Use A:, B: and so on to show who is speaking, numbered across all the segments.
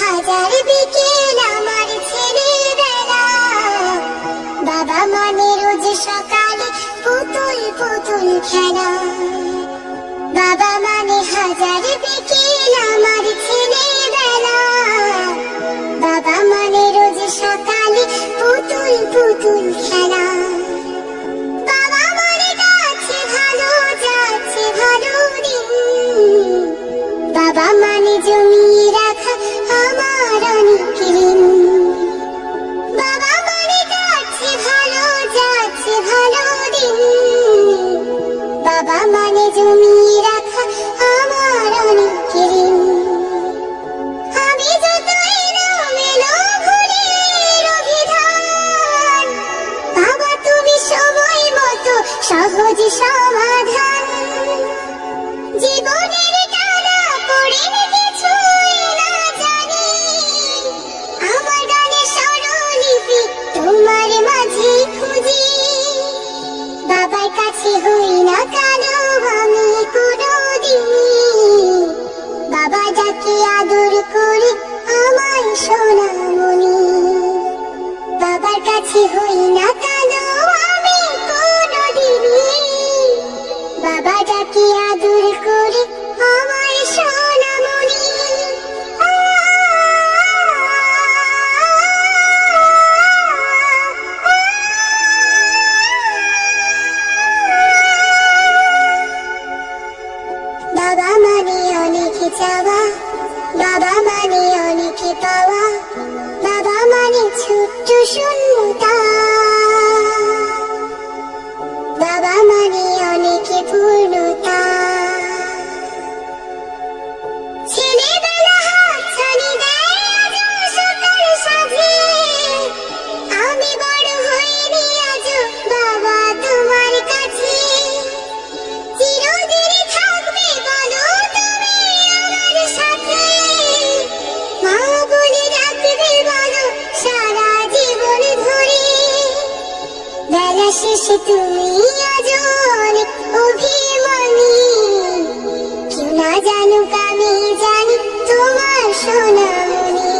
A: হাজার বিকেল আমার ছেলেবেলা। বাবা মনে রোজ সকালে পুতুল পুতুল খেলা। বাবা মানে হাজার সহজ সমাধান। জীবনের টানা পড়ে না জানি। আমার গানে স্বরলিপি তোমার মাঝে খুঁজি। বাবার কাছে হই না কালো আমি কোনোদিন বাবা যাকে আদর করে বাবার কাছে হই না চাওয়া বাবা মানে অনেকে পাওয়া বাবা মানে ছোট্ট শূন্যতা শেষে তুমি অনেক অভিমানী। কেউ না জানুক আমি জানি তোমার সোনামণি।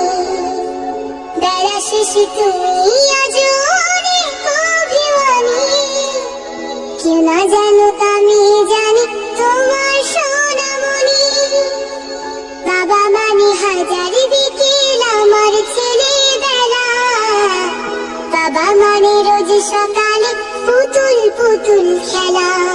A: বেলা শেষে তুমি আজ অনেক অভিমানী। কেউ না জানুক আমি জানি তোমার বাবা মানে বিকেল আমার বাবা মানে রোজ সকালে পুতুল পুতুল খেলা।